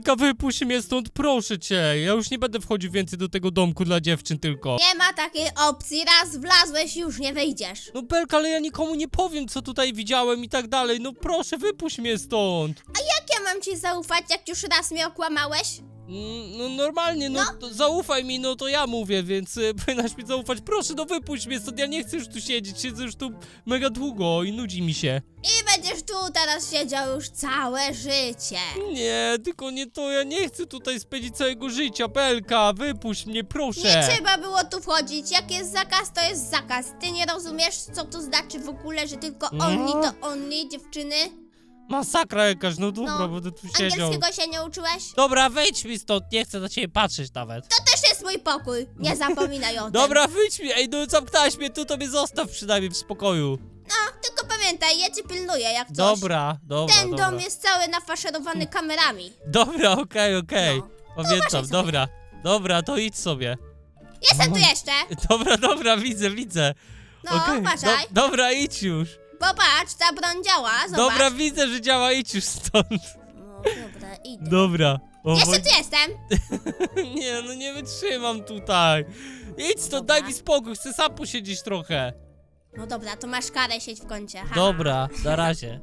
Belka, wypuść mnie stąd, proszę cię. Ja już nie będę wchodził więcej do tego domku dla dziewczyn tylko. Nie ma takiej opcji, raz wlazłeś, już nie wyjdziesz. No Belka, ale ja nikomu nie powiem, co tutaj widziałem i tak dalej. No proszę, wypuść mnie stąd. Jak ja mam ci zaufać, jak już raz mnie okłamałeś? Mm, No normalnie, no, to zaufaj mi, no to ja mówię, więc y, powinnaś mi zaufać. Proszę, no wypuść mnie stąd, ja nie chcę już tu siedzieć, siedzę już tu mega długo i nudzi mi się. I będziesz tu teraz siedział już całe życie. Nie, tylko nie to, ja nie chcę tutaj spędzić całego życia, Belka, wypuść mnie, Nie proszę. trzeba było tu wchodzić. Jak jest zakaz, to jest zakaz. Ty nie rozumiesz, co to znaczy w ogóle, że tylko No. only to only, dziewczyny? Masakra jakaś, no dobra, No, będę tu siedział. Angielskiego się nie uczyłeś? Dobra, wyjdź mi stąd, nie chcę na ciebie patrzeć nawet. To też jest mój pokój. Nie zapominaj o tym. Dobra, wyjdź mi, ej, no zamknąłeś mnie tu, to mnie zostaw przynajmniej w spokoju. No, tylko pamiętaj, ja cię pilnuję jak coś. Dobra, dobra, Ten dobra. dom jest cały nafaszerowany kamerami. Dobra, okej, okej. No, Pamiętam, uważaj sobie. dobra. Dobra, to idź sobie. Jestem tu jeszcze. Dobra, dobra, widzę, widzę. No, Okej, uważaj. Do, dobra, idź już. Popatrz, ta broń działa, zobacz. Dobra, widzę, że działa, idź już stąd. No, dobra, idę. Dobra. O, Jeszcze tu jestem. Nie, no nie wytrzymam tutaj. Idź stąd, Dobra. daj mi spokój, chcę sam posiedzieć trochę. No dobra, to masz karę, siedź w kącie. Ha. Dobra, na razie.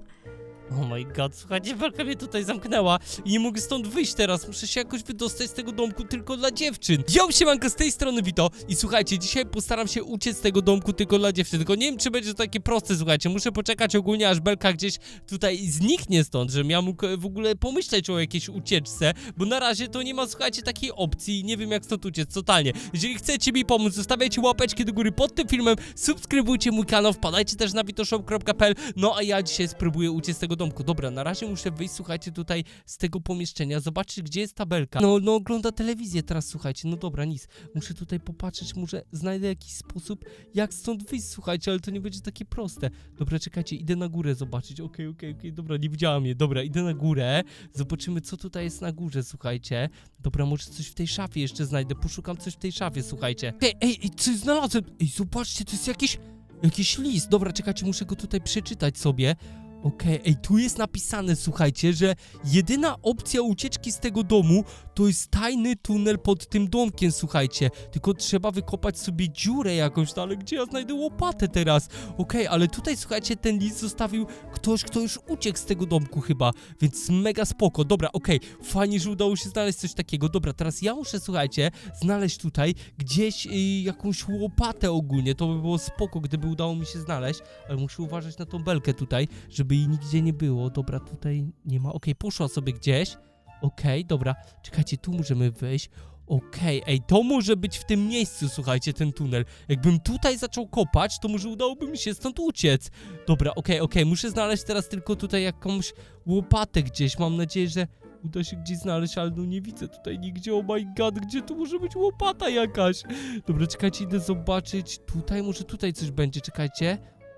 Oh my god, słuchajcie, walka mnie tutaj zamknęła i nie mogę stąd wyjść teraz. Muszę się jakoś wydostać z tego domku tylko dla dziewczyn. Yo, siemanko, z tej strony Wito i słuchajcie, dzisiaj postaram się uciec z tego domku tylko dla dziewczyn. Tylko nie wiem, czy będzie to takie proste, słuchajcie. Muszę poczekać ogólnie, aż Belka gdzieś tutaj zniknie stąd, żebym ja mógł e, w ogóle pomyśleć o jakiejś ucieczce, bo na razie to nie ma, słuchajcie, takiej opcji i nie wiem, jak stąd uciec, totalnie. Jeżeli chcecie mi pomóc, zostawiajcie łapeczki do góry pod tym filmem, subskrybujcie mój kanał, wpadajcie też na witoshop.pl, no a ja dzisiaj spróbuję uciec z tego domku. Dobra, na razie muszę wyjść, słuchajcie, tutaj z tego pomieszczenia, zobaczyć, gdzie jest tabelka. No, no, ogląda telewizję teraz, słuchajcie, no dobra, nic. Muszę tutaj popatrzeć, może znajdę jakiś sposób, jak stąd wyjść, słuchajcie, ale to nie będzie takie proste. Dobra, czekajcie, idę na górę zobaczyć, okej, okej, okej, dobra, nie widziałam je, dobra, idę na górę, zobaczymy, co tutaj jest na górze, słuchajcie. Dobra, może coś w tej szafie jeszcze znajdę, poszukam coś w tej szafie, słuchajcie. Ej, ej, ej coś znalazłem, ej, zobaczcie, to jest jakiś, jakiś list, dobra, czekajcie, muszę go tutaj przeczytać sobie. Okej, ej, tu jest napisane, słuchajcie, że jedyna opcja ucieczki z tego domu to jest tajny tunel pod tym domkiem, słuchajcie. Tylko trzeba wykopać sobie dziurę jakąś, no ale gdzie ja znajdę łopatę teraz? Okej, ale tutaj, słuchajcie, ten list zostawił ktoś, kto już uciekł z tego domku chyba, więc mega spoko. Dobra, okej, fajnie, że udało się znaleźć coś takiego. Dobra, teraz ja muszę, słuchajcie, znaleźć tutaj gdzieś y, jakąś łopatę ogólnie. To by było spoko, gdyby udało mi się znaleźć, ale muszę uważać na tą belkę tutaj, żeby jej nigdzie nie było. Dobra, tutaj nie ma. Okej, poszła sobie gdzieś. Okej, dobra. Czekajcie, tu możemy wejść. Okej, ej, to może być w tym miejscu, słuchajcie, ten tunel. Jakbym tutaj zaczął kopać, to może udałoby mi się stąd uciec. Dobra, okej, okej, muszę znaleźć teraz tylko tutaj jakąś łopatę gdzieś. Mam nadzieję, że uda się gdzieś znaleźć, ale no nie widzę tutaj nigdzie. Oh my god, gdzie tu może być łopata jakaś? Dobra, czekajcie, idę zobaczyć. Tutaj, może tutaj coś będzie, czekajcie.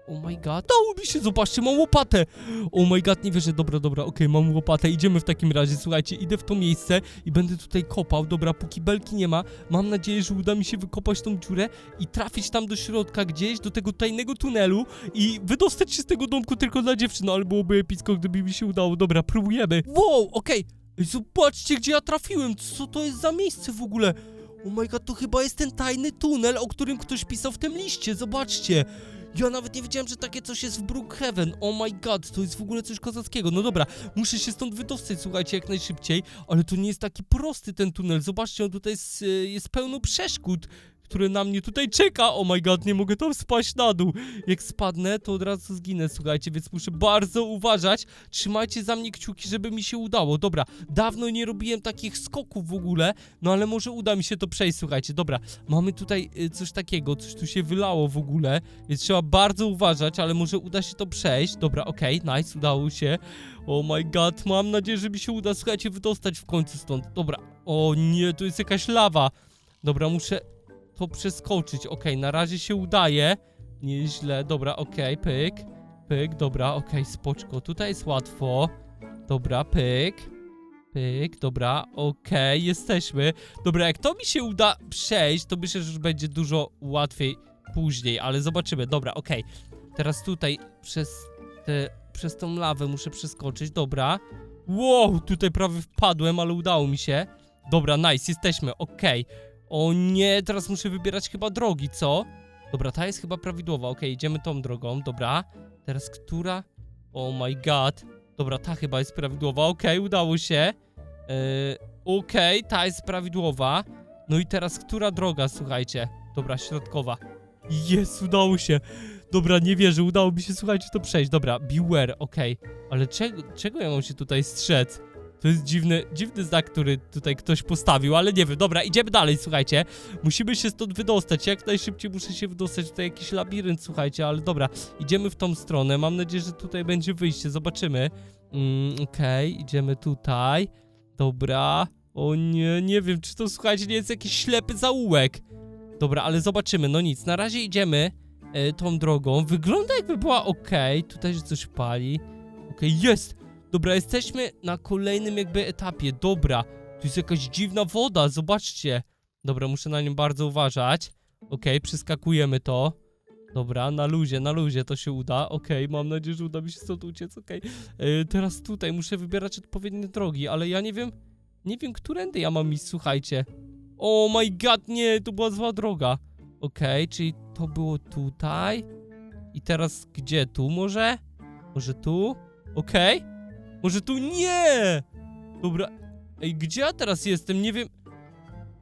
Oh my god, dało mi się, zobaczcie, mam łopatę. Oh my god, nie wierzę, dobra, dobra, okej, mam łopatę, idziemy w takim razie, słuchajcie, idę w to miejsce i będę tutaj kopał, dobra, póki belki nie ma, mam nadzieję, że uda mi się wykopać tą dziurę i trafić tam do środka gdzieś, do tego tajnego tunelu i wydostać się z tego domku tylko dla dziewczyn, no, ale byłoby epicko, gdyby mi się udało, dobra, próbujemy. Wow, okej, Ej, zobaczcie, gdzie ja trafiłem, co to jest za miejsce w ogóle? Oh my god, to chyba jest ten tajny tunel, o którym ktoś pisał w tym liście, zobaczcie. Ja nawet nie wiedziałem, że takie coś jest w Brookhaven. Oh my god, to jest w ogóle coś kozackiego. No dobra, muszę się stąd wydostać, słuchajcie, jak najszybciej, ale to nie jest taki prosty ten tunel. Zobaczcie, on tutaj jest, y, jest pełno przeszkód, które na mnie tutaj czeka. Oh my god, nie mogę tam spaść na dół. Jak spadnę, to od razu zginę, słuchajcie, więc muszę bardzo uważać. Trzymajcie za mnie kciuki, żeby mi się udało. Dobra, dawno nie robiłem takich skoków w ogóle, no ale może uda mi się to przejść, słuchajcie. Dobra, mamy tutaj y, coś takiego, coś tu się wylało w ogóle, więc trzeba bardzo uważać, ale może uda się to przejść. Dobra, okej, nice, udało się. Oh my god, mam nadzieję, że mi się uda, słuchajcie, wydostać w końcu stąd. Dobra, o nie, to jest jakaś lawa. Dobra, muszę to przeskoczyć. Okej, na razie się udaje. Nieźle, dobra, okej, pyk. Pyk, dobra, okej, spoczko. Tutaj jest łatwo. Dobra, pyk. Pyk, dobra, okej, jesteśmy. Dobra, jak to mi się uda przejść, to myślę, że już będzie dużo łatwiej później, ale zobaczymy. Dobra, okej. Teraz tutaj przez te, przez tą lawę muszę przeskoczyć, dobra. Wow, tutaj prawie wpadłem, ale udało mi się. Dobra, nice, jesteśmy, okej. O nie, teraz muszę wybierać chyba drogi, co? Dobra, ta jest chyba prawidłowa, okej, idziemy tą drogą, dobra. Teraz która? Oh my god. Dobra, ta chyba jest prawidłowa, okej, udało się. Yy, okej, ta jest prawidłowa. No i teraz która droga, słuchajcie? Dobra, środkowa. Jest, udało się. Dobra, nie wierzę, udało mi się, słuchajcie, to przejść. Dobra, beware, okej. Ale czego, czego ja mam się tutaj strzec? To jest dziwny, dziwny znak, który tutaj ktoś postawił, ale nie wiem. Dobra, idziemy dalej, słuchajcie. Musimy się stąd wydostać. Jak najszybciej muszę się wydostać. Tutaj jakiś labirynt, słuchajcie, ale dobra. Idziemy w tą stronę. Mam nadzieję, że tutaj będzie wyjście. Zobaczymy. Mm, Okej, idziemy tutaj. Dobra. O nie, nie wiem, czy to, słuchajcie, nie jest jakiś ślepy zaułek. Dobra, ale zobaczymy. No nic, na razie idziemy e, tą drogą. Wygląda jakby była ok. Tutaj coś pali. Okej, jest! Dobra, jesteśmy na kolejnym jakby etapie. Dobra, tu jest jakaś dziwna woda, zobaczcie. Dobra, muszę na nią bardzo uważać. Okej, przeskakujemy to. Dobra, na luzie, na luzie to się uda. Okej, mam nadzieję, że uda mi się stąd uciec. Okej, E, teraz tutaj muszę wybierać odpowiednie drogi, ale ja nie wiem, nie wiem, którędy ja mam iść, słuchajcie. Oh my god, nie, to była zła droga. Okej, czyli to było tutaj. I teraz gdzie? Tu może? Może tu? Okej. Może tu? Nie! Dobra. Ej, gdzie ja teraz jestem? Nie wiem.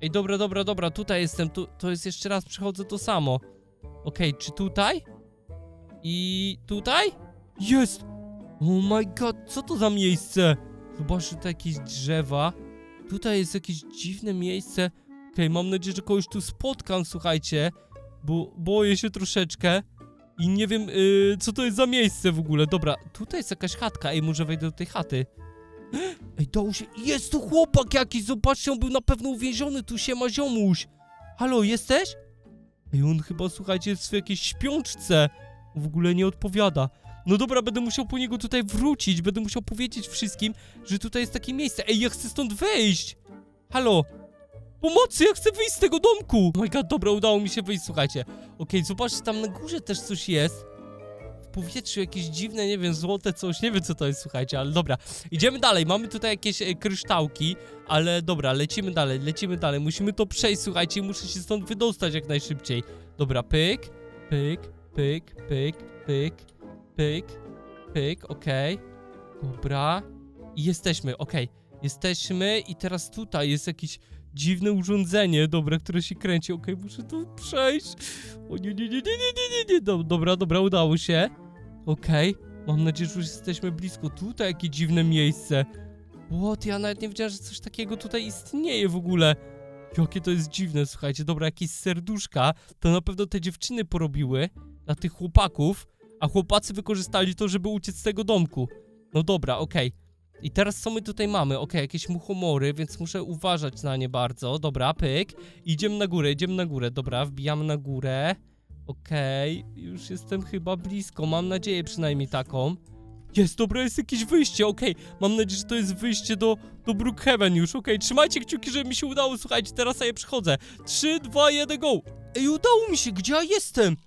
Ej, dobra, dobra, dobra, tutaj jestem. Tu, to jest jeszcze raz, przechodzę to samo. Okej, czy tutaj? I tutaj? Jest! Oh my god, co to za miejsce? Zobaczcie, tutaj jakieś drzewa. Tutaj jest jakieś dziwne miejsce. Okej, mam nadzieję, że kogoś tu spotkam, słuchajcie. Bo boję się troszeczkę. I nie wiem, yy, co to jest za miejsce w ogóle. Dobra, tutaj jest jakaś chatka. Ej, może wejdę do tej chaty. Ej, dało się... Jest tu chłopak jakiś, zobaczcie, on był na pewno uwięziony. Tu się ma ziomuś. Halo, jesteś? Ej, on chyba, słuchajcie, jest w jakiejś śpiączce. W ogóle nie odpowiada. No dobra, będę musiał po niego tutaj wrócić. Będę musiał powiedzieć wszystkim, że tutaj jest takie miejsce. Ej, ja chcę stąd wyjść. Halo. Pomocy, ja chcę wyjść z tego domku. Oh my god, dobra, udało mi się wyjść, słuchajcie. Okej, zobaczcie, tam na górze też coś jest. W powietrzu jakieś dziwne, nie wiem, złote coś, nie wiem co to jest, słuchajcie, ale dobra. Idziemy dalej, mamy tutaj jakieś e, kryształki, ale dobra, lecimy dalej, lecimy dalej. Musimy to przejść, słuchajcie, muszę się stąd wydostać jak najszybciej. Dobra, pyk, pyk, pyk, pyk, pyk, pyk, pyk, okej. Dobra. I jesteśmy, okej. Jesteśmy i teraz tutaj jest jakiś dziwne urządzenie, dobra, które się kręci. Okej, muszę tu przejść. O nie, nie, nie, nie, nie, nie, nie, nie. Do- Dobra, dobra, udało się. Okej, mam nadzieję, że już jesteśmy blisko. Tutaj jakie dziwne miejsce. What? Ja nawet nie wiedziałem, że coś takiego tutaj istnieje w ogóle. Jakie to jest dziwne, słuchajcie. Dobra, jakieś serduszka. To na pewno te dziewczyny porobiły dla tych chłopaków, a chłopacy wykorzystali to, żeby uciec z tego domku. No dobra, okej. I teraz co my tutaj mamy? Okej, jakieś muchomory, więc muszę uważać na nie bardzo. Dobra, pyk. Idziemy na górę, idziemy na górę. Dobra, wbijamy na górę. Okej, już jestem chyba blisko. Mam nadzieję przynajmniej taką. Jest, dobra, jest jakieś wyjście, okej. Mam nadzieję, że to jest wyjście do, do Brookhaven już, okej. Trzymajcie kciuki, żeby mi się udało, słuchajcie, teraz sobie przychodzę. 3, 2, 1, go! Ej, udało mi się, gdzie ja jestem?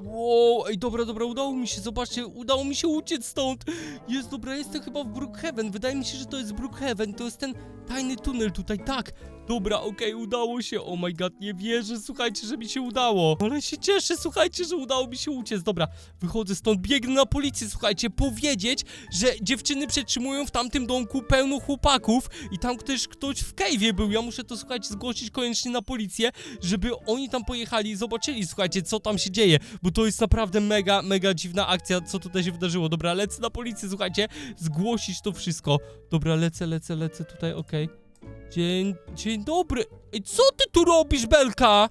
Wow, ej, dobra, dobra, udało mi się, zobaczcie, udało mi się uciec stąd. Jest, dobra, jestem chyba w Brookhaven, wydaje mi się, że to jest Brookhaven, to jest ten tajny tunel tutaj, tak. Dobra, okej, udało się, oh my god, nie wierzę, słuchajcie, że mi się udało. Ale się cieszę, słuchajcie, że udało mi się uciec, dobra. Wychodzę stąd, biegnę na policję, słuchajcie, powiedzieć, że dziewczyny przetrzymują w tamtym domku pełno chłopaków i tam też ktoś w cave'ie był. Ja muszę to, słuchajcie, zgłosić koniecznie na policję, żeby oni tam pojechali i zobaczyli, słuchajcie, co tam się dzieje, bo to jest naprawdę mega, mega dziwna akcja, co tutaj się wydarzyło. Dobra, lecę na policję, słuchajcie, zgłosić to wszystko. Dobra, lecę, lecę, lecę tutaj, okej. Dzień, dzień dobry. Ej, co ty tu robisz, Belka?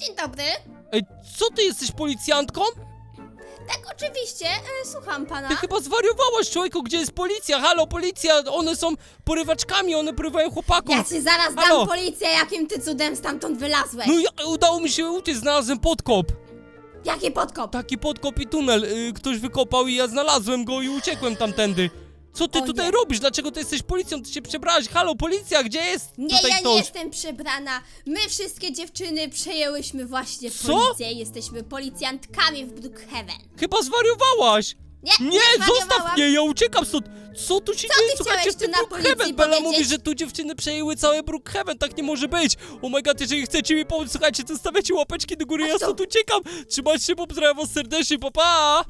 Dzień dobry. Ej, co ty jesteś policjantką? Tak, oczywiście, e, słucham pana. Ty chyba zwariowałaś, człowieku, gdzie jest policja? Halo, policja, one są porywaczkami, one porywają chłopaków. Ja ci zaraz dam Halo. policję, jakim ty cudem stamtąd wylazłeś. No i udało mi się uciec, znalazłem podkop. Jaki podkop? Taki podkop i tunel y, ktoś wykopał i ja znalazłem go i uciekłem tamtędy. Co ty O tutaj nie. robisz? Dlaczego ty jesteś policją? Ty się przebrałaś. Halo, policja, gdzie jest Nie, tutaj ja ktoś? nie jestem przebrana. My wszystkie dziewczyny przejęłyśmy właśnie Co? policję. Jesteśmy policjantkami w Brookhaven. Chyba zwariowałaś. Nie, Nie, zostaw zwariowałam. mnie, ja uciekam stąd! Co tu się dzieje? ty Słuchajcie, chciałeś w tym tu na policji Brookhaven! Bella powiedzieć? mówi, że tu dziewczyny przejęły całe Brookhaven, tak nie może być! Oh my god, jeżeli chcecie mi pomóc, słuchajcie, to stawiacie łapeczki do góry, A ja co? stąd uciekam! Trzymajcie się, pozdrawiam was serdecznie, pa pa!